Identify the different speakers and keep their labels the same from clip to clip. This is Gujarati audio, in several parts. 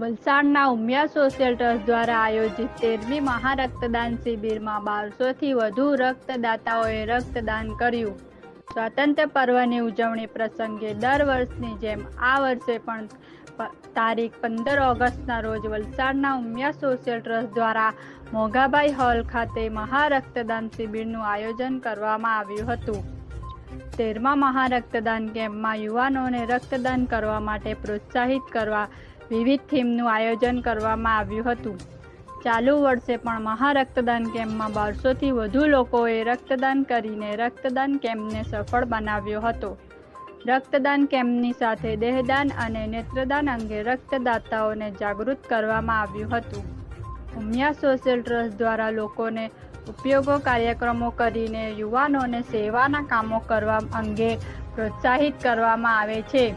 Speaker 1: વલસાડના ઉમિયા સોશિયલ ટ્રસ્ટ દ્વારા આયોજિત તેરમી મહારક્તદાન શિબિરમાં બારસોથી વધુ રક્તદાતાઓએ રક્તદાન કર્યું. સ્વાતંત્ર્ય પર્વની ઉજવણી પ્રસંગે દર વર્ષની જેમ આ વર્ષે પણ તારીખ પંદર ઓગસ્ટના રોજ વલસાડના ઉમિયા સોશિયલ ટ્રસ્ટ દ્વારા મોગાભાઈ હોલ ખાતે મહારક્તદાન શિબિરનું આયોજન કરવામાં આવ્યું હતું. તેરમા મહારક્તદાન કેમ્પમાં યુવાનોને રક્તદાન કરવા માટે પ્રોત્સાહિત કરવા વિવિધ થીમનું આયોજન કરવામાં આવ્યું હતું. ચાલુ વર્ષે પણ મહારક્તદાન કેમ્પમાં બારસોથી વધુ લોકોએ રક્તદાન કરીને રક્તદાન કેમ્પને સફળ બનાવ્યો હતો. રક્તદાન કેમ્પની સાથે દેહદાન અને નેત્રદાન અંગે રક્તદાતાઓને જાગૃત કરવામાં આવ્યું હતું. ઉમિયા સોશિયલ ટ્રસ્ટ દ્વારા લોકોને ઉપયોગો કાર્યક્રમો કરીને યુવાનોને સેવાના કામો કરવા અંગે પ્રોત્સાહિત કરવામાં આવે છે.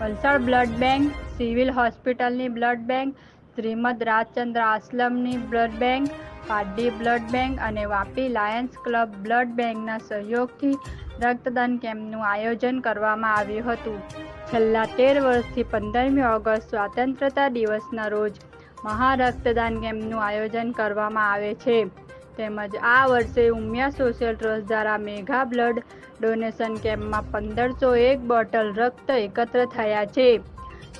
Speaker 1: વલસાડ બ્લડ બેંક સિવિલ હોસ્પિટલની બ્લડ બેંક, શ્રીમદ રાજચંદ્ર આશ્રમની blood bank, Pardi blood bank અને વાપી લાયન્સ ક્લબ બ્લડ બેંકના સહયોગથી રક્તદાન કેમ્પનું આયોજન કરવામાં આવ્યું હતું. છેલ્લા તેર વર્ષથી પંદરમી ઓગસ્ટ સ્વાતંત્રતા દિવસના રોજ મહારક્તદાન કેમ્પનું આયોજન કરવામાં આવે છે. તેમજ આ વર્ષે ઉમિયા સોશિયલ ટ્રસ્ટ દ્વારા મેઘા બ્લડ ડોનેશન કેમ્પમાં પંદરસો એક બોટલ રક્ત એકત્ર થયા છે.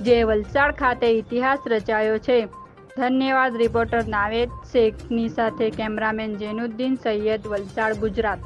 Speaker 1: જે વલસાડ ખાતે ઇતિહાસ રચાયો છે. ધન્યવાદ, રિપોર્ટર નાવેદ શેખની સાથે કેમેરામેન જેનુદ્દીન સૈયદ, વલસાડ, ગુજરાત.